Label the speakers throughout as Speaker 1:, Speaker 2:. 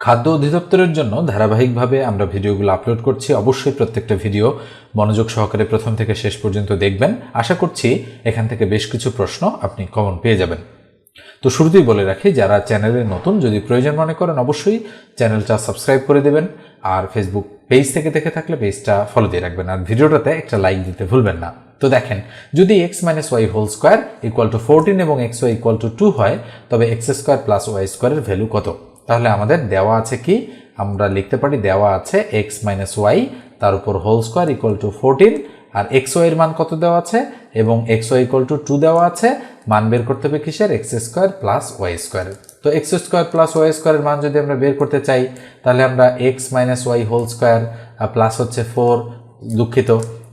Speaker 1: খাদ্য অধিদপ্তরের জন্য ধারাবাহিকভাবে আমরা ভিডিওগুলো আপলোড করছি। অবশ্যই প্রত্যেকটা ভিডিও মনোযোগ সহকারে প্রথম থেকে শেষ পর্যন্ত দেখবেন। আশা করছি এখান থেকে বেশ কিছু প্রশ্ন আপনি কমন পেয়ে যাবেন। তো শুরুতেই বলে রাখি, যারা চ্যানেলে নতুন যদি প্রয়োজন মনে করেন, অবশ্যই চ্যানেলটা সাবস্ক্রাইব করে দেবেন আর ফেসবুক পেজ থেকে দেখে থাকলে পেজটা ফলো দিয়ে রাখবেন। আর ভিডিওটাতে একটা লাইক দিতে ভুলবেন না। তো দেখেন, যদি x minus y whole square equal to fourteen এবং x y equal to two হয়, তবে এক্স স্কোয়ার প্লাস ওয়াই স্কোয়ারের ভ্যালু কত? তাহলে আমাদের দেওয়া আছে কি? আমরা লিখতে পারি দেওয়া আছে এক্স মাইনাস ওয়াই তার উপর whole square equal to fourteen R x ওয়াইয়ের মান কত দেওয়া আছে? এবং x y equal to two দেওয়া আছে, মান বের করতে হবে কিসের? X square plus y square তো এক্স স্কোয়ার প্লাস ওয়াই স্কোয়ারের মান যদি আমরা বের করতে চাই, তাহলে আমরা x minus y whole square plus হচ্ছে ফোর দুঃখিত।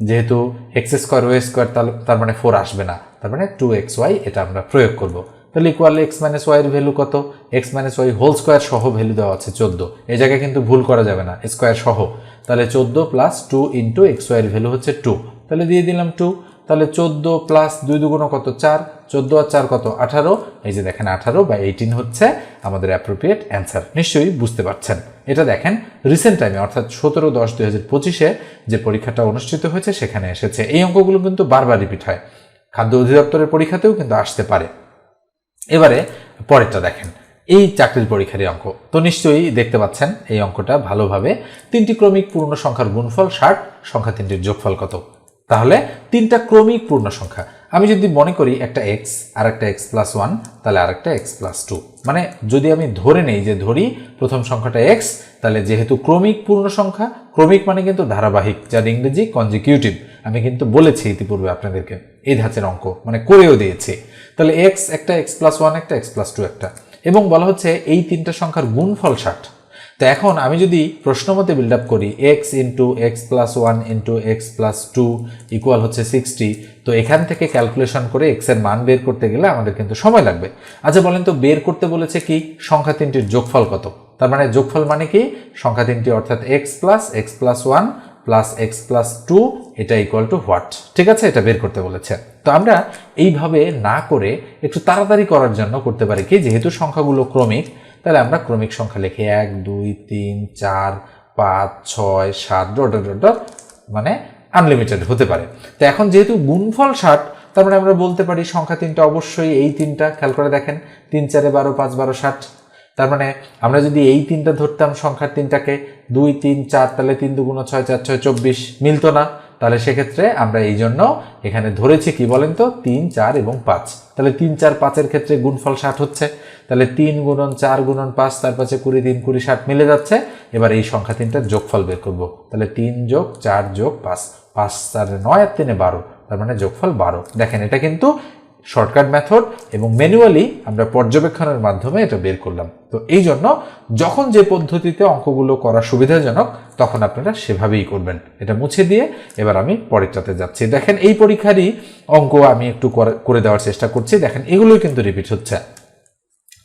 Speaker 1: যেহেতু এক্স স্কোয়ার ওয়াই স্কোয়ার তার মানে ফোর আসবে না। তার মানে টু এক্স ওয়াই এটা আমরা প্রয়োগ করব। তাহলে ইকুয়াল এক্স মাইনাস ওয়াইয়ের ভ্যালু কত? X minus y whole square সহ ভ্যালু দেওয়া আছে চোদ্দ। এই জায়গায় কিন্তু ভুল করা যাবে না স্কোয়ার সহ। তাহলে চোদ্দ প্লাস টু ইন্টু এক্স ওয়াইয়ের ভ্যালু হচ্ছে টু তাহলে দিয়ে দিলাম টু তাহলে চোদ্দ প্লাস দুই দুগুণ কত? চার। চোদ্দ আর চার কত? আঠারো। এই যে দেখেন আঠারো বা এইটিন হচ্ছে আমাদের অ্যাপ্রোপ্রিয়েট অ্যান্সার নিশ্চয়ই বুঝতে পারছেন। এটা দেখেন রিসেন্ট টাইমে অর্থাৎ সতেরো দশ দুই হাজার পঁচিশে যে পরীক্ষাটা অনুষ্ঠিত হয়েছে, সেখানে এসেছে। এই অঙ্কগুলো কিন্তু বারবার রিপিট হয়। খাদ্য অধিদপ্তরের পরীক্ষাতেও কিন্তু আসতে পারে। এবারে পরেরটা দেখেন। এই চাকরির পরীক্ষারই অঙ্ক। তো নিশ্চয়ই দেখতে পাচ্ছেন, এই অঙ্কটা ভালোভাবে তিনটি ক্রমিক পূর্ণ সংখ্যার গুণফল ষাট, সংখ্যা তিনটির যোগফল কত? তাহলে তিনটা ক্রমিক পূর্ণ সংখ্যা। আমি যদি মনে করি একটা এক্স আর একটা এক্স প্লাস ওয়ান তাহলে আর একটা এক্স প্লাস টু মানে যদি আমি ধরে নেই যে ধরি প্রথম সংখ্যাটা এক্স তাহলে যেহেতু ক্রমিক পূর্ণ সংখ্যা, ক্রমিক মানে কিন্তু ধারাবাহিক, যার ইংরেজি কনজিকিউটিভ আমি কিন্তু বলেছি ইতিপূর্বে আপনাদেরকে, এই ধাঁচের অঙ্ক মানে করেও দিয়েছি। তাহলে এক্স একটা এক্স প্লাস ওয়ান একটা এক্স প্লাস টু একটা। এবং বলা হচ্ছে এই তিনটা সংখ্যার গুণফল ষাট। তো এখন আমি যদি প্রশ্ন মতে বিল্ড আপ করি x into x plus one into x plus two equal হচ্ছে সিক্সটি তো এখান থেকে ক্যালকুলেশন করে এক্সের মান বের করতে গেলে আমাদের কিন্তু সময় লাগবে। আচ্ছা বলেন তো বের করতে বলেছে কি? সংখ্যা তিনটির যোগফল কত? তার মানে যোগফল মানে কি? সংখ্যা তিনটি অর্থাৎ x plus x plus one plus x plus two এটা ইকুয়াল টু হোয়াট ঠিক আছে? এটা বের করতে বলেছে। তো আমরা এইভাবে না করে একটু তাড়াতাড়ি করার জন্য করতে পারি কি? যেহেতু সংখ্যাগুলো ক্রমিক, তাহলে আমরা ক্রমিক সংখ্যা লিখি এক, দুই, তিন, চার, পাঁচ, ছয়, সাত, ডট ডট ডট মানে আনলিমিটেড হতে পারে। তো এখন যেহেতু গুণফল ষাট, তার মানে আমরা বলতে পারি সংখ্যা তিনটা অবশ্যই, এই তিনটা, খেয়াল করে দেখেন, তিন, চারে বারো, পাঁচ, বারো, ষাট। তার মানে আমরা যদি এই তিনটা ধরতাম, সংখ্যার তিনটাকে দুই, তিন, চার, তাহলে তিন দুগুণ ছয়, চার, ছয়, চব্বিশ মিলতো না। তাহলে সেক্ষেত্রে আমরা এই জন্য এখানে ধরেছি কি বলেন তো? তিন, চার এবং পাঁচ। তাহলে তিন, চার, পাঁচের ক্ষেত্রে গুণফল ষাট হচ্ছে। তাহলে তিন গুণন চার গুণন পাঁচ, তার পাশে কুড়ি তিন, কুড়ি ষাট মিলে যাচ্ছে। এবার এই সংখ্যা তিনটার যোগফল বের করব। তাহলে তিন যোগ চার যোগ পাঁচ। পাঁচ চার নয় আর তিনে বারো, তার মানে যোগফল বারো। দেখেন, এটা কিন্তু শর্টকাট মেথড এবং ম্যানুয়ালি আমরা পর্যবেক্ষণের মাধ্যমে এটা বের করলাম। তো এই জন্য যখন যে পদ্ধতিতে অঙ্কগুলো করা সুবিধাজনক, তখন আপনারা সেভাবেই করবেন। এটা মুছে দিয়ে এবার আমি পরেরটাতে যাচ্ছি। দেখেন এই পরীক্ষারই অঙ্ক আমি একটু করে দেওয়ার চেষ্টা করছি। দেখেন এগুলোই কিন্তু রিপিট হচ্ছে।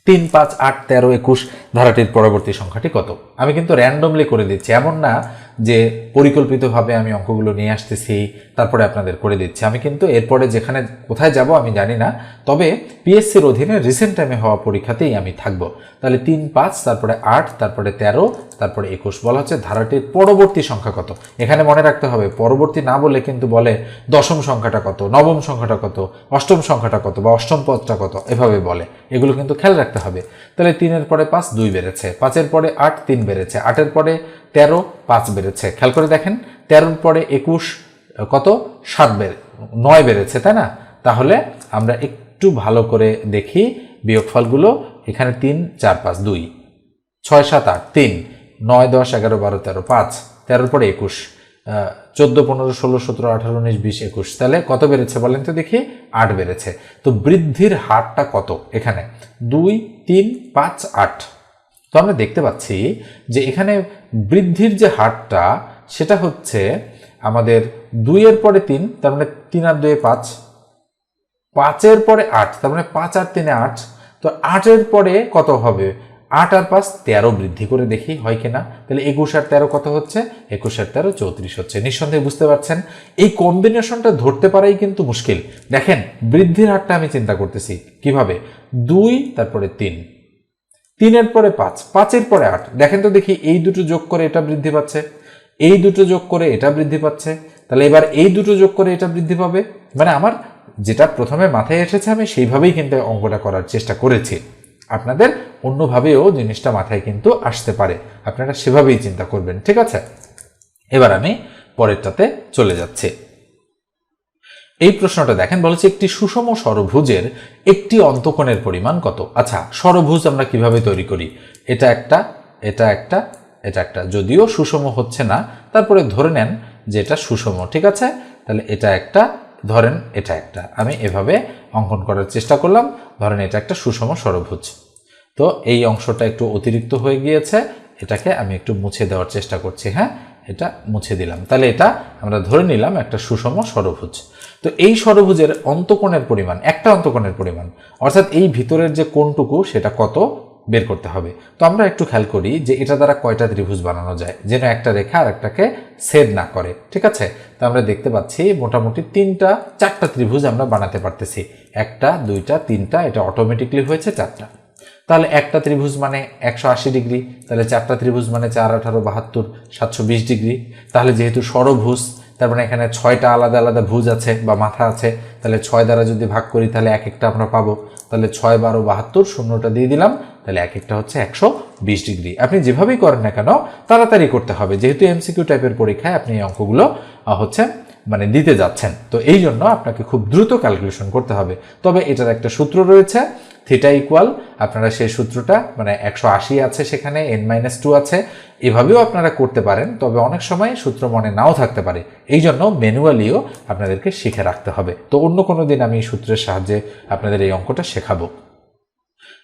Speaker 1: তিন, পাঁচ, আট, তেরো, একুশ, ধারাটির পরবর্তী সংখ্যাটি কত? আমি কিন্তু র্যান্ডমলি করে দিচ্ছি। এমন না যে পরিকল্পিতভাবে আমি অঙ্কগুলো নিয়ে আসতেছি, তারপরে আপনাদের করে দিচ্ছি। আমি কিন্তু এরপরে যেখানে, কোথায় যাব আমি জানি না, তবে পিএসসির অধীনে রিসেন্ট টাইমে হওয়া পরীক্ষাতেই আমি থাকব। তাহলে তিন, পাঁচ, তারপরে আট, তারপরে তেরো, তারপরে একুশ, বলা হচ্ছে ধারাটির পরবর্তী সংখ্যা কত? এখানে মনে রাখতে হবে, পরবর্তী না বলে কিন্তু বলে দশম সংখ্যাটা কত, নবম সংখ্যাটা কত, অষ্টম সংখ্যাটা কত বা অষ্টম পদটা কত, এভাবে বলে। এগুলো কিন্তু খেয়াল রাখতে হবে। তাহলে তিনের পরে পাঁচ, দুই বেড়েছে, পাঁচের পরে আট, তিন বেড়েছে, আটের পরে তেরো, পাঁচ বেড়েছে। খেয়াল করে দেখেন, তেরোর পরে একুশ কত? সাত বেড়ে নয় বেড়েছে, তাই না? তাহলে আমরা একটু ভালো করে দেখি বিয়োগফলগুলো। এখানে তিন, চার, পাঁচ, দুই, ছয়, সাত, আট, তিন, নয়, দশ, এগারো, বারো, তেরো, পাঁচ, তেরোর পরে একুশ চোদ্দ, পনেরো, ষোলো, সতেরো, আঠারো, উনিশ, বিশ, একুশ। তাহলে কত বেড়েছে বলেন তো দেখি? আট বেড়েছে। তো বৃদ্ধির হারটা কত এখানে? দুই, তিন, পাঁচ, আট। তো আমরা দেখতে পাচ্ছি যে এখানে বৃদ্ধির যে হারটা, সেটা হচ্ছে আমাদের দুইয়ের পরে তিন, তার মানে তিন আর দুয়ে পাঁচ। পাঁচের পরে আট, তার মানে পাঁচ আর তিনে আট। তো আটের পরে কত হবে? আট আর পাঁচ, তেরো বৃদ্ধি করে দেখি, হয় কিনা? তাহলে একুশ আর তেরো কত হচ্ছে? একুশ আর তেরো চৌত্রিশ হচ্ছে। নিঃসন্দেহে বুঝতে পারছেন? এই কম্বিনেশনটা ধরতে পারাই কিন্তু মুশকিল। দেখেন, বৃদ্ধির হারটা আমি চিন্তা করতেছি। কীভাবে? দুই, তারপরে তিন। তিনের পরে পাঁচ, পাঁচের পরে আট। দেখেন তো দেখি, এই দুটো যোগ করে এটা বৃদ্ধি পাচ্ছে, এই দুটো যোগ করে এটা বৃদ্ধি পাচ্ছে, তাহলে এবার এই দুটো যোগ করে এটা বৃদ্ধি পাবে। মানে আমার যেটা প্রথমে মাথায় এসেছে, আমি সেইভাবেই কিন্তু অঙ্কটা করার চেষ্টা করেছি। আপনাদের অন্যভাবেও জিনিসটা মাথায় কিন্তু আসতে পারে, আপনারা সেভাবেই চিন্তা করবেন, ঠিক আছে? এবার আমি পরেরটাতে চলে যাচ্ছি। এই প্রশ্নটা দেখেন, বলেছে একটি সুষম ষড়ভুজের একটি অন্তকোণের পরিমাণ কত? আচ্ছা ষড়ভুজ আমরা কীভাবে তৈরি করি? এটা একটা এটা একটা এটা একটা। যদিও সুষম হচ্ছে না, তারপরে ধরে নেন যে এটা সুষম, ঠিক আছে? তাহলে এটা একটা, ধরেন এটা একটা। আমি এভাবে অঙ্কন করার চেষ্টা করলাম, ধরেন এটা একটা সুষম ষড়ভুজ তো এই অংশটা একটু অতিরিক্ত হয়ে গিয়েছে, এটাকে আমি একটু মুছে দেওয়ার চেষ্টা করছি হ্যাঁ? এটা মুছে দিলাম। তাহলে এটা আমরা ধরে নিলাম একটা সুষম ষড়ভুজ তো এই ষড়ভুজের অন্তকোণের পরিমাণ, একটা অন্তকোণের পরিমাণ, অর্থাৎ এই ভিতরের যে কোণটুকু সেটা কত বের করতে হবে। তো আমরা একটু খেয়াল করি যে এটা দ্বারা কয়টা ত্রিভুজ বানানো যায়, যেন একটা রেখা আর একটাকে সেদ না করে, ঠিক আছে? তো আমরা দেখতে পাচ্ছি মোটামুটি তিনটা, চারটা ত্রিভুজ আমরা বানাতে পারতেছি। একটা, দুইটা, তিনটা, এটা অটোমেটিকলি হয়েছে চারটা। তাহলে একটা ত্রিভুজ মানে একশো আশি ডিগ্রি, তাহলে চারটা ত্রিভুজ মানে চার আঠারো বাহাত্তর, সাতশো বিশ ডিগ্রি। তাহলে যেহেতু ষড়ভুজ তার মানে এখানে ছয়টা আলাদা আলাদা ভুজ আছে বা মাথা আছে, তাহলে ছয় দ্বারা যদি ভাগ করি, তাহলে এক একটা আমরা পাবো। তাহলে ছয় বারো বাহাত্তর শূন্যটা দিয়ে দিলাম, তাহলে এক একটা হচ্ছে একশো বিশ ডিগ্রি। আপনি যেভাবেই করেন না কেন, তাড়াতাড়ি করতে হবে। যেহেতু এমসিকিউ টাইপের পরীক্ষায় আপনি এই অঙ্কগুলো হচ্ছে মানে দিতে যাচ্ছেন। তো এই জন্য আপনাকে খুব দ্রুত ক্যালকুলেশন করতে হবে। তবে এটার একটা সূত্র রয়েছে থিটা ইকুয়াল আপনারা সেই সূত্রটা মানে একশো আশি আছে সেখানে এন মাইনাস টু আছে, এভাবেও আপনারা করতে পারেন। তবে অনেক সময় সূত্র মনে নাও থাকতে পারে। এই জন্য ম্যানুয়ালিও আপনাদেরকে শিখে রাখতে হবে। তো অন্য কোনো দিন আমি সূত্রের সাহায্যে আপনাদের এই অঙ্কটা শেখাবো।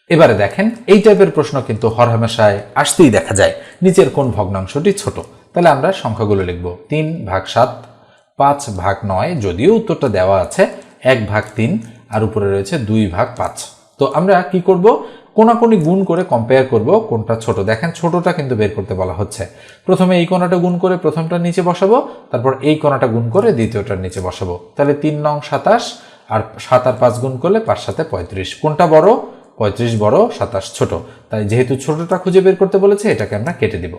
Speaker 1: এবারে দেখেন, এই টাইপের প্রশ্ন কিন্তু হরহামেশায় আসতেই দেখা যায়। নিচের কোন ভগ্নাংশটি ছোট? তাহলে আমরা সংখ্যাগুলো লিখব। তিন ভাগ সাত পাঁচ ভাগ নয়, যদিও উত্তরটা দেওয়া আছে, এক ভাগ তিন, আর উপরে রয়েছে দুই ভাগ পাঁচ। তো আমরা কি করব? কোনাকুনি গুণ করে কম্পেয়ার করব কোনটা ছোট। দেখেন ছোটটা কিন্তু বের করতে বলা হচ্ছে। প্রথমে এই কোনাটা গুণ করে প্রথমটা নিচে বসাবো, তারপর এই কোনাটা গুণ করে দ্বিতীয়টার নিচে বসাবো। তাহলে তিন নং সাতাশ, আর সাত আর পাঁচ গুণ করলে পাঁচ সাথে পঁয়ত্রিশ। কোনটা বড়? পঁয়ত্রিশ বড়, সাতাশ ছোট। তাই যেহেতু ছোটটা খুঁজে বের করতে বলেছে, এটাকে আমরা কেটে দিব।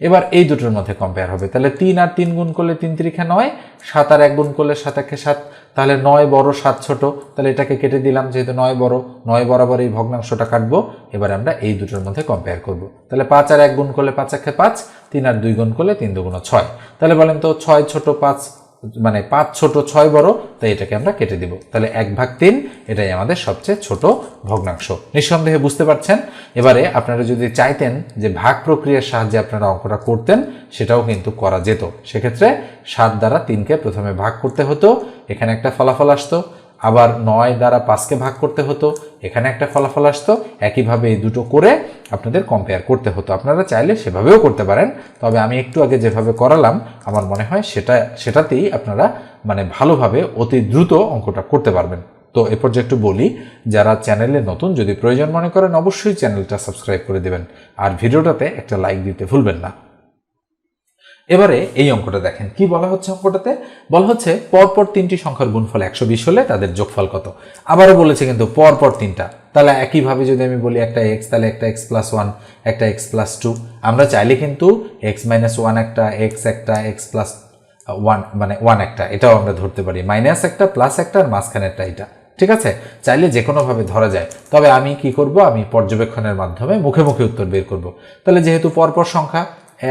Speaker 1: এবার এই দুটোর মধ্যে কম্পেয়ার হবে। তাহলে তিন আর তিন গুণ করলে তিন তিরিখে নয়, সাত আর এক গুণ করলে সাত একে সাত, তাহলে নয় বড় সাত ছোট। তাহলে এটাকে কেটে দিলাম, যেহেতু নয় বড়, নয় বরাবর এই ভগ্নাংশটা কাটবো। এবার আমরা এই দুটোর মধ্যে কম্পেয়ার করব। তাহলে পাঁচ আর এক গুণ করলে পাঁচ একে পাঁচ, তিন আর দুই গুণ করলে তিন দুগুণ ছয়। তাহলে বলেন তো ছয় ছোট পাঁচ মানে পাঁচ ছোট ছয় বড়, তাই এটাকে আমরা কেটে দিব। তাহলে এক ভাগ তিন, এটাই আমাদের সবচেয়ে ছোট ভগ্নাংশ। নিঃসন্দেহে বুঝতে পারছেন? এবারে আপনারা যদি চাইতেন যে ভাগ প্রক্রিয়ার সাহায্যে আপনারা অঙ্কটা করতেন, সেটাও কিন্তু করা যেত। সেক্ষেত্রে সাত দ্বারা তিনকে প্রথমে ভাগ করতে হতো, এখানে একটা ফলাফল আসতো। আবার নয় দ্বারা পাঁচকে ভাগ করতে হতো, এখানে একটা ফলাফল আসতো, একইভাবে এই দুটো করে আপনাদের কম্পেয়ার করতে হতো। আপনারা চাইলে সেভাবেও করতে পারেন। তবে আমি একটু আগে যেভাবে করালাম, আমার মনে হয় সেটা, সেটাতেই আপনারা মানে ভালোভাবে অতি দ্রুত অঙ্কটা করতে পারবেন। তো এ পর্যায়ে একটু বলি, যারা চ্যানেলে নতুন, যদি প্রয়োজন মনে করেন, অবশ্যই চ্যানেলটা সাবস্ক্রাইব করে দেবেন। আর ভিডিওটাতে একটা লাইক দিতে ভুলবেন না। এবারে এই অঙ্কটা দেখেন। কি বলা হচ্ছে অঙ্কটাতে? বলা হচ্ছে পরপর তিনটি সংখ্যার গুণফল একশো বিশ হলে তাদের যোগফল কত? আবারও বলেছে কিন্তু পরপর তিনটা। তাহলে একইভাবে যদি আমি বলি একটা এক্স তাহলে একটা এক্স প্লাস ওয়ান একটা এক্স প্লাস টু আমরা চাইলে কিন্তু এক্স মাইনাস ওয়ান একটা এক্স একটা এক্স প্লাস ওয়ান মানে ওয়ান একটা, এটাও আমরা ধরতে পারি। মাইনাস একটা প্লাস একটা, আর মাঝখানেরটা এটা। ঠিক আছে? চাইলে যে কোনোভাবে ধরা যায়। তবে আমি কি করব? আমি পর্যবেক্ষণের মাধ্যমে মুখে মুখে উত্তর বের করব। তাহলে যেহেতু পরপর সংখ্যা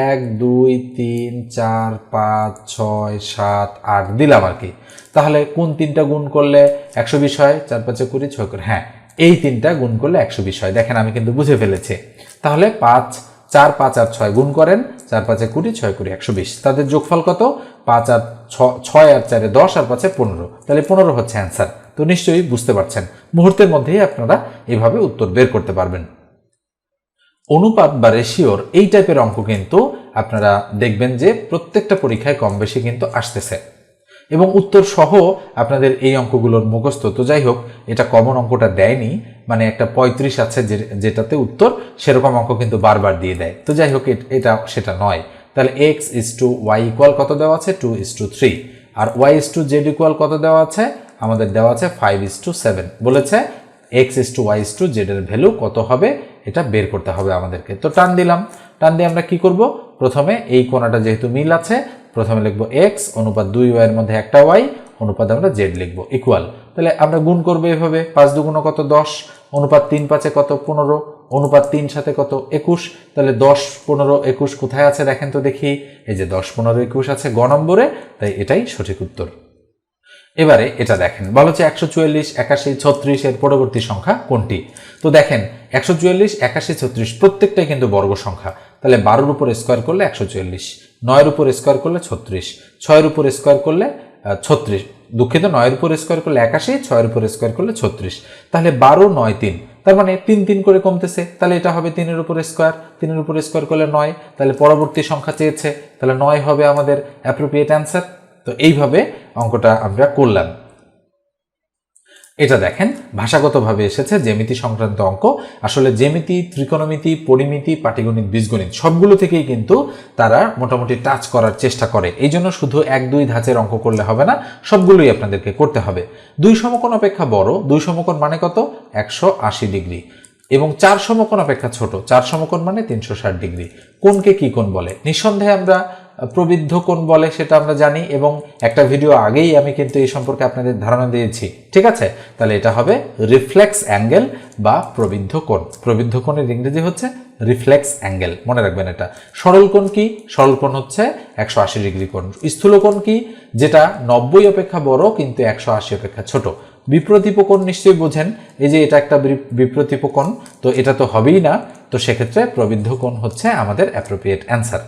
Speaker 1: এক, দুই, তিন, চার, পাঁচ, ছয়, সাত, আট দিলাম আর কি। তাহলে কোন তিনটা গুণ করলে একশো বিশ হয়? চার, পাঁচে কুড়ি, ছয় করে হ্যাঁ এই তিনটা গুণ করলে একশো বিশ হয়। দেখেন, আমি কিন্তু বুঝে ফেলেছি। তাহলে পাঁচ, চার, পাঁচ আর ছয় গুণ করেন। চার, পাঁচে কুড়ি, ছয়, কুড়ি, একশো বিশ। তাদের যোগফল কত? পাঁচ আর ছয় আর চারে দশ, আর পাঁচে পনেরো। তাহলে পনেরো হচ্ছে অ্যান্সার। তো নিশ্চয়ই বুঝতে পারছেন। মুহূর্তের মধ্যেই আপনারা এভাবে উত্তর বের করতে পারবেন। অনুপাত বা রেশিওর এই টাইপের অঙ্ক কিন্তু আপনারা দেখবেন যে প্রত্যেকটা পরীক্ষায় কম বেশি কিন্তু আসতেছে। এবং উত্তর সহ আপনাদের এই অঙ্কগুলোর মুখস্থ। তো যাই হোক, এটা কমন অঙ্কটা দেয়নি মানে একটা পঁয়ত্রিশ আছে যেটাতে উত্তর, সেরকম অঙ্ক কিন্তু বারবার দিয়ে দেয়। তো যাই হোক, এট- সেটা নয়। তাহলে x is to y equal কত দেওয়া আছে? Two is to three R y is to z equal কত দেওয়া আছে? আমাদের দেওয়া আছে ফাইভ ইস টু সেভেন বলেছে x is to y is to z এর ভ্যালু কত হবে? এটা বের করতে হবে আমাদেরকে। তো টান দিলাম। টান দিয়ে আমরা কি করব? প্রথমে এই কোণাটা যেহেতু মিল আছে, প্রথমে লিখব এক্স অনুপাত দুই ওয়াইয়ের মধ্যে একটা ওয়াই অনুপাত আমরা জেড লিখব ইকুয়াল তাহলে আমরা গুণ করব এভাবে। পাঁচ দুগুণ কত? দশ। অনুপাত তিন পাঁচে কত? পনেরো। অনুপাত তিন সাথে কত? একুশ। তাহলে দশ, পনেরো, একুশ কোথায় আছে? দেখেন তো দেখি। এই যে দশ, পনেরো, একুশ আছে গ নম্বরে, তাই এটাই সঠিক উত্তর। এবারে এটা দেখেন। বলা হচ্ছে একশো চুয়াল্লিশ, একাশি, ছত্রিশ এর পরবর্তী সংখ্যা কোনটি? তো দেখেন, একশো চুয়াল্লিশ, একাশি, ছত্রিশ প্রত্যেকটাই কিন্তু বর্গ সংখ্যা। তাহলে বারোর উপর স্কোয়ার করলে একশো চুয়াল্লিশ, নয়ের উপর স্কোয়ার করলে ছত্রিশ, ছয়ের উপর স্কোয়ার করলে ছত্রিশ, দুঃখিত, নয়ের উপর স্কোয়ার করলে একাশি, ছয়ের উপর স্কোয়ার করলে ছত্রিশ। তাহলে বারো, নয়, তিন, তার মানে তিন তিন করে কমতেছে। তাহলে এটা হবে তিনের উপর স্কোয়ার, তিনের উপর স্কোয়ার করলে নয়। তাহলে পরবর্তী সংখ্যা চেয়েছে, তাহলে নয় হবে আমাদের অ্যাপ্রোপ্রিয়েট অ্যান্সার তো এইভাবে অঙ্কটা আমরা করলাম। এটা দেখেন, ভাষাগতভাবে এসেছে জ্যামিতি সংক্রান্ত অঙ্ক। আসলে জ্যামিতি, ত্রিকোণমিতি, পরিমিতি, পাটিগণিত, বীজগণিত, সবগুলো থেকেই কিন্তু তারা মোটামুটি টাচ করার চেষ্টা করে। এই জন্য শুধু এক, দুই ধাঁচের অঙ্ক করলে হবে না, সবগুলোই আপনাদেরকে করতে হবে। দুই সমকোণ অপেক্ষা বড়, দুই সমকোণ মানে কত? একশো আশি ডিগ্রি। এবং চার সমকোণ অপেক্ষা ছোট, চার সমকোণ মানে তিনশো ষাট ডিগ্রি। কোনকে কি কোণ বলে? নিঃসন্দেহে আমরা প্রবৃদ্ধ কোণ বলে সেটা আমরা জানি এবং একটা ভিডিও আগেই আমি কিন্তু এই সম্পর্কে আপনাদের ধারণা দিয়েছি। ঠিক আছে? তাহলে এটা হবে রিফ্লেক্স অ্যাঙ্গেল বা প্রবৃদ্ধ কোণ। প্রবৃদ্ধ কোণের ইংরেজি হচ্ছে রিফ্লেক্স অ্যাঙ্গেল মনে রাখবেন এটা। সরল কোণ কি? সরল কোণ হচ্ছে একশো আশি ডিগ্রি কোণ। স্থূল কোণ কি? যেটা নব্বই অপেক্ষা বড়, কিন্তু একশো আশি অপেক্ষা ছোট। বিপ্রতীপ কোণ নিশ্চয়ই বোঝেন। এই যে এটা একটা বিপ্রতীপ কোণ, তো এটা তো হবেই না। তো সেক্ষেত্রে প্রবৃদ্ধ কোণ হচ্ছে আমাদের অ্যাপ্রোপ্রিয়েট অ্যান্সার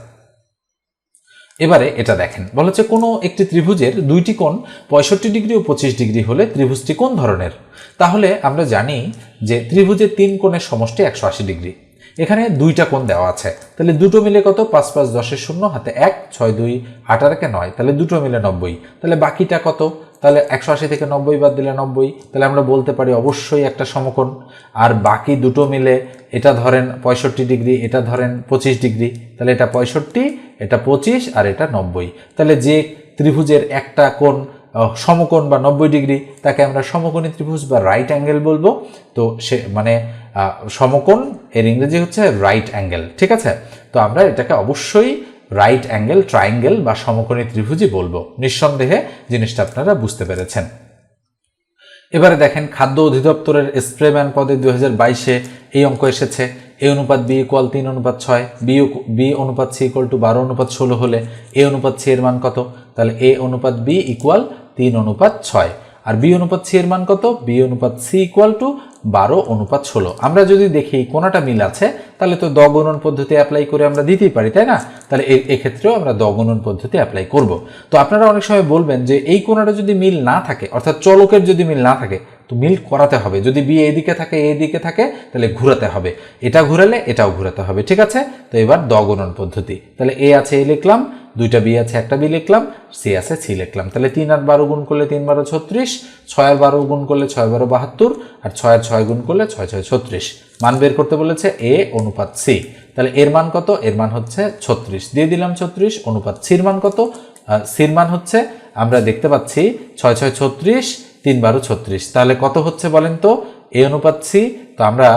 Speaker 1: এবারে এটা দেখেন। বলা হচ্ছে কোনো একটি ত্রিভুজের দুইটি কোণ পঁয়ষট্টি ডিগ্রি ও পঁচিশ ডিগ্রি হলে ত্রিভুজটি কোন ধরনের? তাহলে আমরা জানি যে ত্রিভুজের তিন কোণের সমষ্টি একশো আশি ডিগ্রি। এখানে দুইটা কোণ দেওয়া আছে। তাহলে দুটো মিলে কত? পাঁচ পাঁচ দশের শূন্য, হাতে এক, ছয় দুই একে নয়। তাহলে দুটো মিলে নব্বই। তাহলে বাকিটা কত? তাহলে একশো আশি থেকে নব্বই বাদ দিলে নব্বই, তাহলে আমরা বলতে পারি অবশ্যই একটা সমকোণ। আর বাকি দুটো মিলে এটা ধরেন পঁয়ষট্টি ডিগ্রি, এটা ধরেন পঁচিশ ডিগ্রি, তাহলে এটা পঁয়ষট্টি, এটা পঁচিশ আর এটা নব্বই। তাহলে যে ত্রিভুজের একটা কোণ সমকোণ বা নব্বই ডিগ্রি, তাকে আমরা সমকোণী ত্রিভুজ বা রাইট অ্যাঙ্গেল বলব। তো সে মানে সমকোণ, এর ইংরেজি হচ্ছে রাইট অ্যাঙ্গেল ঠিক আছে? তো আমরা এটাকে অবশ্যই রাইট অ্যাঙ্গেল ট্রাইঙ্গেল বা সমকোণী ত্রিভুজই বলব। নিঃসন্দেহে জিনিসটা আপনারা বুঝতে পেরেছেন। এবারে দেখেন খাদ্য অধিদপ্তরের স্প্রেম্যান পদে দুই বাইশে এই অঙ্ক এসেছে। এ অনুপাত বি ইকুয়াল তিন অনুপাত ছয়, বি বি অনুপাত সি ইকুয়াল টু বারো অনুপাত ষোলো হলে এ অনুপাত সি এর মান কত? তাহলে এ অনুপাত বি ইকুয়াল তিন অনুপাত ছয়। আর বি অনুপাত সি এর মান কত? বি অনুপাত সি ইকুয়াল টু বারো, অনুপাত ষোলো। আমরা যদি দেখি কোনটা মিল আছে, তাহলে তো দগণন পদ্ধতি অ্যাপ্লাই করে আমরা দিতেই পারি, তাই না? তাহলে এক্ষেত্রেও আমরা দগণন পদ্ধতি অ্যাপ্লাই করব। তো আপনারা অনেক সময় বলবেন যে এই কোনটা যদি মিল না থাকে, অর্থাৎ চলকের যদি মিল না থাকে, তো মিল করাতে হবে। যদি বি এদিকে থাকে এদিকে থাকে, তাহলে ঘুরাতে হবে। এটা ঘুরালে এটাও ঘুরাতে হবে, ঠিক আছে? তো এবার দগণন পদ্ধতি। তাহলে এ আছে এ লিখলাম। দুইটা বি আছে, একটা বি লিখলাম, সি আছে, সি লিখলাম। তাহলে তিন আর বারো গুণ করলে তিন বারো ছত্রিশ, ছয় আর বারো গুণ করলে ছয় বারো বাহাত্তর, আর ছয় আর ছয় গুণ করলে ছয় ছয় ছত্রিশ। মান বের করতে বলেছে এ অনুপাত সি। তাহলে এর মান কত? এর মান হচ্ছে ছত্রিশ। দিয়ে দিলাম ছত্রিশ, অনুপাত সির মান কত? সির মান হচ্ছে, আমরা দেখতে পাচ্ছি ছয় ছয় ছত্রিশ, তিন বারো ছত্রিশ। তাহলে কত হচ্ছে বলেন তো? এ অনুপাত সি। তো আমরা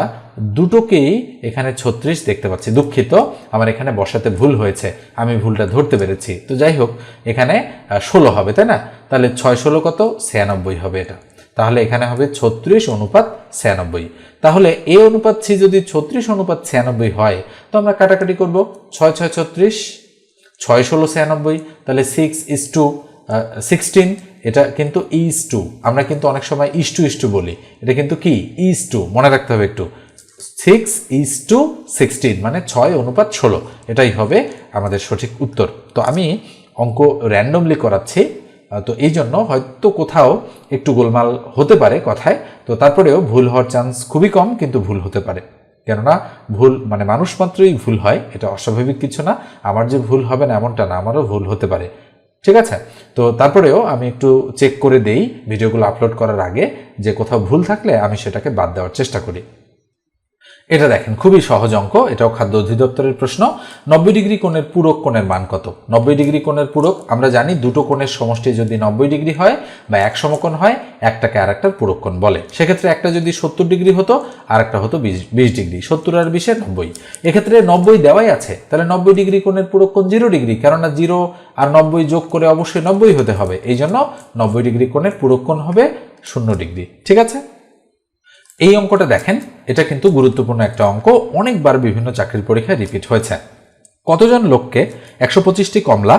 Speaker 1: দুটোকেই এখানে ছত্রিশ দেখতে পাচ্ছি। দুঃখিত, আমার এখানে বসাতে ভুল হয়েছে। আমি ভুলটা ধরতে পেরেছি। তো যাই হোক, এখানে ষোলো হবে, তাই না? তাহলে ছয় ষোলো কত? ছিয়ানব্বই হবে এটা। তাহলে এখানে হবে ছত্রিশ অনুপাত ছিয়ানব্বই। তাহলে এ অনুপাত সি যদি ছত্রিশ অনুপাত ছিয়ানব্বই হয়, তো আমরা কাটাকাটি করব। ছয় ছয় ছত্রিশ, ছয় ষোলো ছিয়ানব্বই, তাহলে সিক্স ইস টু সিক্সটিন এটা কিন্তু ইস টু আমরা কিন্তু অনেক সময় ইস টু ইস টু বলি। এটা কিন্তু কি? ইস টু মনে রাখতে হবে একটু। সিক্স ইস টু সিক্সটিন মানে ছয় অনুপাত ষোলো। এটাই হবে আমাদের সঠিক উত্তর। তো আমি অঙ্ক র্যান্ডমলি করাচ্ছি তো এই জন্য হয়তো কোথাও একটু গোলমাল হতে পারে কথায়, তো তারপরেও ভুল হওয়ার চান্স খুবই কম, কিন্তু ভুল হতে পারে। কেননা ভুল মানে মানুষ মাত্রই ভুল হয়, এটা অস্বাভাবিক কিছু না, আমার যে ভুল হবে না এমনটা না, আমারও ভুল হতে পারে। ঠিক আছে? তো তারপরেও আমি একটু চেক করে দেই, ভিডিওগুলো আপলোড করার আগে, যে কোথাও ভুল থাকলে আমি সেটাকে বাদ দেওয়ার চেষ্টা করি। এটা দেখেন, খুবই সহজ অঙ্ক, এটাও খাদ্য অধিদপ্তরের প্রশ্ন। নব্বই ডিগ্রি কোণের পূরক কোণের মান কত? নব্বই ডিগ্রি কোণের পূরক, আমরা জানি দুটো কোণের সমষ্টি যদি নব্বই ডিগ্রি হয় বা এক সমকোণ হয়, একটাকে আর একটার পূরক কোণ বলে। সেক্ষেত্রে একটা যদি সত্তর ডিগ্রি হতো আর একটা হতো বিশ ডিগ্রি, সত্তর আর বিশে নব্বই। এক্ষেত্রে নব্বই দেওয়াই আছে, তাহলে নব্বই ডিগ্রি কোণের পূরক কোণ জিরো ডিগ্রি, কেননা জিরো আর নব্বই যোগ করে অবশ্যই নব্বই হতে হবে এই জন্য নব্বই ডিগ্রি কোণের পূরক কোণ হবে শূন্য ডিগ্রি। ঠিক আছে? এই অঙ্কটা দেখেন, এটা কিন্তু গুরুত্বপূর্ণ একটা অঙ্ক, অনেকবার বিভিন্ন চাকরির পরীক্ষায় রিপিট হয়েছে। কতজন লোককে একশো পঁচিশটি কমলা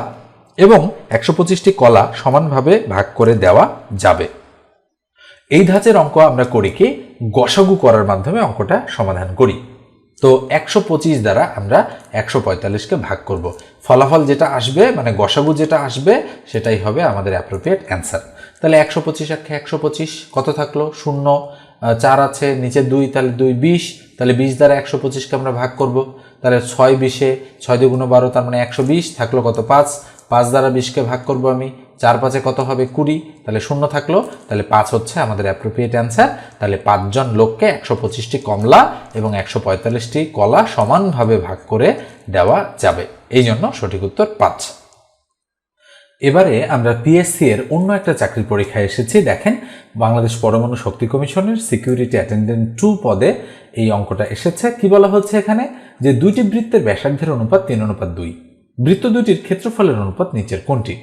Speaker 1: এবং একশো পঁচিশটি কলা সমানভাবে ভাগ করে দেওয়া যাবে? এই ধাঁচের অঙ্ক আমরা করি কি, গসাগু করার মাধ্যমে অঙ্কটা সমাধান করি। তো একশো পঁচিশ দ্বারা আমরা একশো পঁয়তাল্লিশকে ভাগ করব। ফলাফল যেটা আসবে মানে গসাগু যেটা আসবে, সেটাই হবে আমাদের অ্যাপ্রোপ্রিয়েট অ্যান্সার তাহলে একশো পঁচিশ একে একশো পঁচিশ কত থাকল? শূন্য। চার আছে, নিচে দুই, তাহলে দুই বিশ, তাহলে বিশ দ্বারা একশো পঁচিশকে আমরা ভাগ করব। তাহলে ছয় বিশে ছয় দুগুণ বারো, তার মানে একশো বিশ, থাকল কত পাঁচ। পাঁচ দ্বারা বিশকে ভাগ করব আমি। চার পাঁচে কত হবে কুড়ি, তাহলে শূন্য থাকল। তাহলে পাঁচ হচ্ছে আমাদের অ্যাপ্রোপ্রিয়েট অ্যান্সার তাহলে পাঁচজন লোককে একশো পঁচিশটি কমলা এবং একশো পঁয়তাল্লিশটি কলা সমানভাবে ভাগ করে দেওয়া যাবে। এই জন্য সঠিক উত্তর পাঁচ। এবারে আমরা পিএসসি এর অন্য একটা চাকরির পরীক্ষায় এসেছি। দেখেন, বাংলাদেশ পরমাণু শক্তি কমিশনের সিকিউরিটি অ্যাটেন্ডেন্ট টু পদে এই অঙ্কটা এসেছে। কি বলা হচ্ছে এখানে? যে দুইটি বৃত্তের ব্যাসার্ধের অনুপাত তিন, অনুপাত দুই। বৃত্ত দুটির ক্ষেত্রফলের অনুপাত নিচের কোনটি?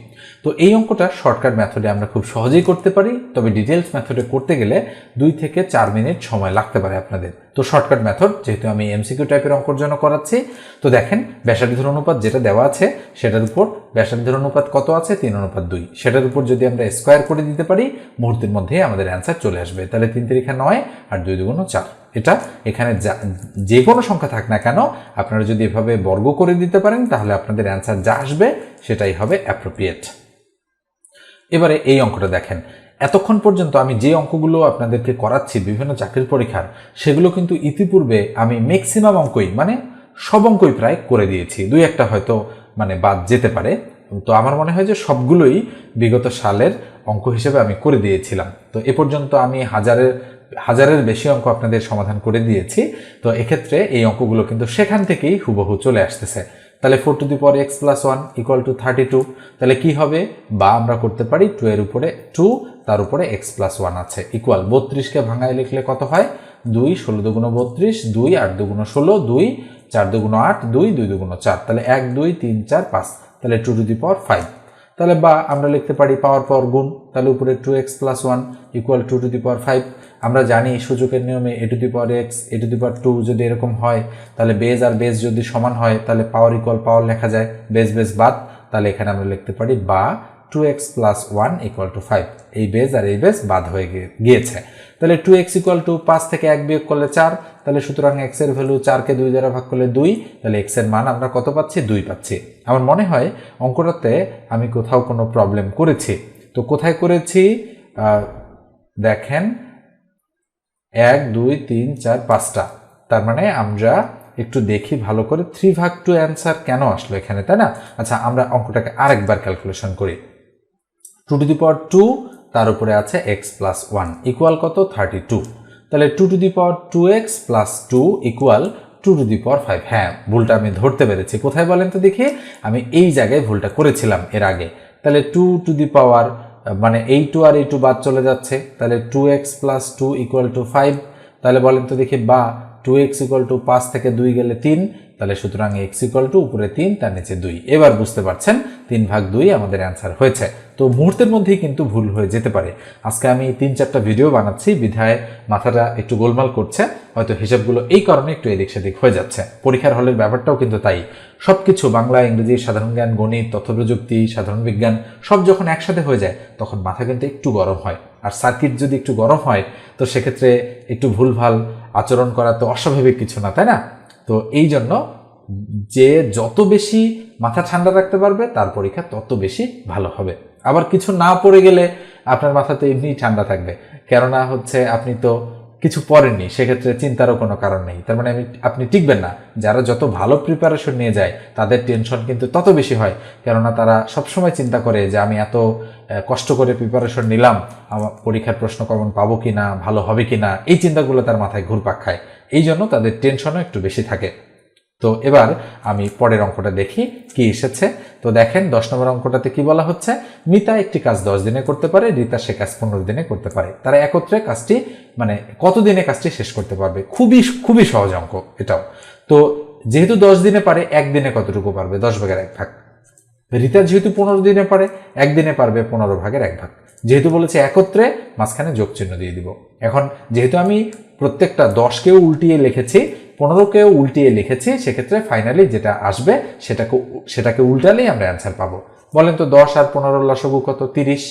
Speaker 1: তো এই অঙ্কটা শর্টকাট মেথডে আমরা খুব সহজেই করতে পারি, তবে ডিটেলস মেথডে করতে গেলে দুই থেকে চার মিনিট সময় লাগতে পারে আপনাদের। তো শর্টকাট মেথড যেহেতু আমি এমসিকিউ টাইপের অঙ্কর জন্য করাচ্ছি, তো দেখেন ব্যাসার্ধের অনুপাত যেটা দেওয়া আছে, সেটার উপর ব্যাসার্ধের অনুপাত কত আছে? তিন অনুপাত দুই। সেটার উপর যদি আমরা স্কোয়ার করে দিতে পারি, মুহূর্তের মধ্যেই আমাদের অ্যান্সার চলে আসবে। তাহলে তিন তারিখা নয় আর দুই দুগুণ চার। এটা এখানে যে কোনো সংখ্যা থাক না কেন, আপনারা যদি এভাবে বর্গ করে দিতে পারেন, তাহলে আপনাদের অ্যান্সার যা আসবে, সেটাই হবে অ্যাপ্রোপ্রিয়েট এবারে এই অঙ্কটা দেখেন। এতক্ষণ পর্যন্ত আমি যে অঙ্কগুলো আপনাদেরকে করাচ্ছি, বিভিন্ন চাকরির পরীক্ষার, সেগুলো কিন্তু ইতিপূর্বে আমি ম্যাক্সিমাম অঙ্কই মানে সব অঙ্কই প্রায় করে দিয়েছি। দুই একটা হয়তো মানে বাদ যেতে পারে। তো আমার মনে হয় যে সবগুলোই বিগত সালের অঙ্ক হিসেবে আমি করে দিয়েছিলাম। তো এ পর্যন্ত আমি হাজারের হাজারের বেশি অঙ্ক আপনাদের সমাধান করে দিয়েছি। তো এক্ষেত্রে এই অঙ্কগুলো কিন্তু সেখান থেকেই হুবহু চলে আসতেছে। তাহলে four to the power x plus one equal to thirty two তাহলে কী হবে? বা আমরা করতে পারি টু এর উপরে টু তার উপরে এক্স প্লাস ওয়ান আছে। ইকুয়াল বত্রিশকে ভাঙায় লিখলে কত হয়? দুই, ষোলো দুগুণ বত্রিশ, দুই, আট দুগুণ ষোলো, দুই, চার দুগুণ আট, দুই দুই দুগুণ চার, তাহলে এক, দুই, তিন, চার, পাঁচ, তাহলে two to the power five তাহলে বা আমরা লিখতে পারি পাওয়ার পাওয়ার গুণ, তাহলে উপরে two x plus one equal to two the power five আমরা জানি সূচকের নিয়মে a to the power x a to the power two যদি এরকম হয়, তাহলে বেজ আর বেজ যদি সমান হয়, তাহলে পাওয়ার ইকুয়াল পাওয়ার লেখা যায়। বেজ বেজ বাদ, তাহলে এখানে আমরা লিখতে পারি বা two x plus one equal to five এই বেজ আর এই বেজ বাদ হয়ে গিয়েছে। তাহলে টু এক্স ইকুয়াল টু পাঁচ থেকে এক বিয়োগ করলে চার, তাহলে সুতরাং এক্সের ভ্যালু চারকে দুই দ্বারা ভাগ করলে দুই, তাহলে এক্সের মান আমরা কত পাচ্ছি? দুই পাচ্ছি। আমার মনে হয় অঙ্কটাতে আমি কোথাও কোনো প্রবলেম করেছি। তো কোথায় করেছি? দেখেন এক, দুই, তিন, চার, পাঁচটা। তার মানে আমরা একটু দেখি ভালো করে থ্রি ভাগ টু অ্যান্সার কেন আসলো এখানে, তাই না? আচ্ছা আমরা অঙ্কটাকে আরেকবার ক্যালকুলেশন করি। Two to the power two তার উপরে আছে এক্স প্লাস ওয়ান ইকুয়াল কত? থার্টি টু তাহলে two to the power two x plus two equal to two to power five হ্যাঁ ভুলটা আমি ধরতে পেরেছি। কোথায় বলেন তো দেখি? আমি এই জায়গায় ভুলটা করেছিলাম এর আগে। তাহলে টু টু দি পাওয়ার মানে এই টু আর এই টু বাদ চলে যাচ্ছে, তাহলে two x plus two equal to five তাহলে বলেন তো দেখি বা টু এক্স ইকুয়াল টু পাঁচ থেকে দুই গেলে তিন তাহলে সুতরাং এক্স ইকুয়াল টু উপরে তিন, তার নিচে দুই। এবার বুঝতে পারছেন, তিন ভাগ দুই আমাদের অ্যান্সার হয়েছে। তো মুহূর্তের মধ্যেই কিন্তু ভুল হয়ে যেতে পারে। আজকে আমি তিন চারটা ভিডিও বানাচ্ছি, বিধায় মাথাটা একটু গোলমাল করছে, হয়তো হিসাবগুলো এই কারণে একটু এদিক সেদিক হয়ে যাচ্ছে। পরীক্ষার হলের ব্যাপারটাও কিন্তু তাই। সব কিছু বাংলা, ইংরেজি, সাধারণ জ্ঞান, গণিত, তথ্য প্রযুক্তি, সাধারণ বিজ্ঞান, সব যখন একসাথে হয়ে যায়, তখন মাথা কিন্তু একটু গরম হয়। আর সার্কিট যদি একটু গরম হয়, তো সেক্ষেত্রে একটু ভুলভাল আচরণ করা তো অস্বাভাবিক কিছু না, তাই না? তো এই জন্য যে যত বেশি মাথা ঠান্ডা রাখতে পারবে, তার পরীক্ষা তত বেশি ভালো হবে। আবার কিছু না পড়ে গেলে আপনার মাথা তো এমনিই ঠান্ডা থাকবে। কেননা হচ্ছে আপনি তো কিছু পড়েননি, সেক্ষেত্রে চিন্তারও কোনো কারণ নেই। তার মানে আমি, আপনি টিকবেন না। যারা যত ভালো প্রিপারেশন নিয়ে যায়, তাদের টেনশন কিন্তু তত বেশি হয়। কেননা তারা সবসময় চিন্তা করে যে, আমি এত কষ্ট করে প্রিপারেশন নিলাম, আমার পরীক্ষার প্রশ্ন কমন পাবো কি না ভালো হবে কি না এই চিন্তাগুলো তার মাথায় ঘুরপাক খায়। এই জন্য তাদের টেনশনও একটু বেশি থাকে। তো এবার আমি পরের অঙ্কটা দেখি কি এসেছে। তো দেখেন, দশ নম্বর অঙ্কটাতে কি বলা হচ্ছে? মিতা একটি কাজ দশ দিনে করতে পারে, রীতা সে কাজ পনেরো দিনে করতে পারে। তারা একত্রে কাজটি মানে কত দিনে কাজটি শেষ করতে পারবে? খুবই খুবই সহজ অঙ্ক এটাও। তো যেহেতু দশ দিনে পারে, একদিনে কতটুকু পারবে? দশ ভাগের এক ভাগ। রীতা যেহেতু পনেরো দিনে পারে, একদিনে পারবে পনেরো ভাগের এক ভাগ। যেহেতু বলেছে একত্রে, মাঝখানে যোগ চিহ্ন দিয়ে দিব। এখন যেহেতু আমি প্রত্যেকটা দশকেও উল্টিয়ে লিখেছি পনেরোকেও উল্টিয়ে লিখেছি, সেক্ষেত্রে ফাইনালি যেটা আসবে সেটাকে সেটাকে উল্টালেই আমরা অ্যান্সার পাবো। বলেন তো দশ আর পনেরো লসগু কত? তিরিশ।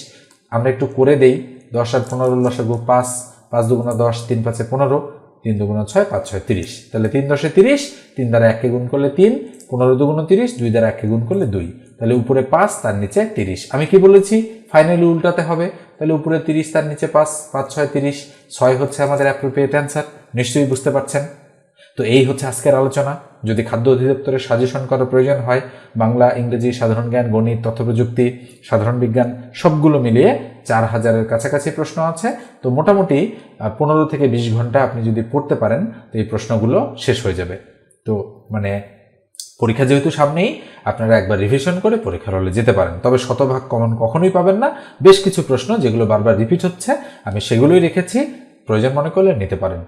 Speaker 1: আমরা একটু করে দেই। দশ আর পনেরো লসগু পাঁচ পাঁচ দুগুণা দশ, তিন পাঁচে পনেরো, তিন দুগুণ ছয়, পাঁচ ছয় তিরিশ। তাহলে তিন দশে তিরিশ, তিন দ্বারা এককে গুণ করলে তিন, পনেরো দুগুণ তিরিশ, দুই দ্বারা এককে গুণ করলে দুই। তাহলে উপরে পাঁচ, তার নিচে তিরিশ। আমি কি বলেছি? ফাইনালি উল্টাতে হবে। তাহলে উপরে তিরিশ, তার নিচে পাঁচ পাঁচ ছয় তিরিশ। ছয় হচ্ছে আমাদের অ্যাপ্রোপ্রিয়েট অ্যান্সার নিশ্চয়ই বুঝতে পারছেন? তো এই হচ্ছে আজকের আলোচনা। যদি খাদ্য অধিদপ্তরের সাজেশন করার প্রয়োজন হয়, বাংলা, ইংরেজি, সাধারণ জ্ঞান, গণিত, তথ্য প্রযুক্তি, সাধারণ বিজ্ঞান, সবগুলো মিলিয়ে চার হাজারের কাছাকাছি প্রশ্ন আছে। তো মোটামুটি পনেরো থেকে বিশ ঘণ্টা আপনি যদি পড়তে পারেন, তো এই প্রশ্নগুলো শেষ হয়ে যাবে। তো মানে পরীক্ষা যেহেতু সামনেই, আপনারা একবার রিভিশন করে পরীক্ষার হলে যেতে পারেন। তবে শতভাগ কমন কখনোই পাবেন না। বেশ কিছু প্রশ্ন যেগুলো বারবার রিপিট হচ্ছে, আমি সেগুলোই রেখেছি। প্রয়োজন মনে করলে নিতে পারেন।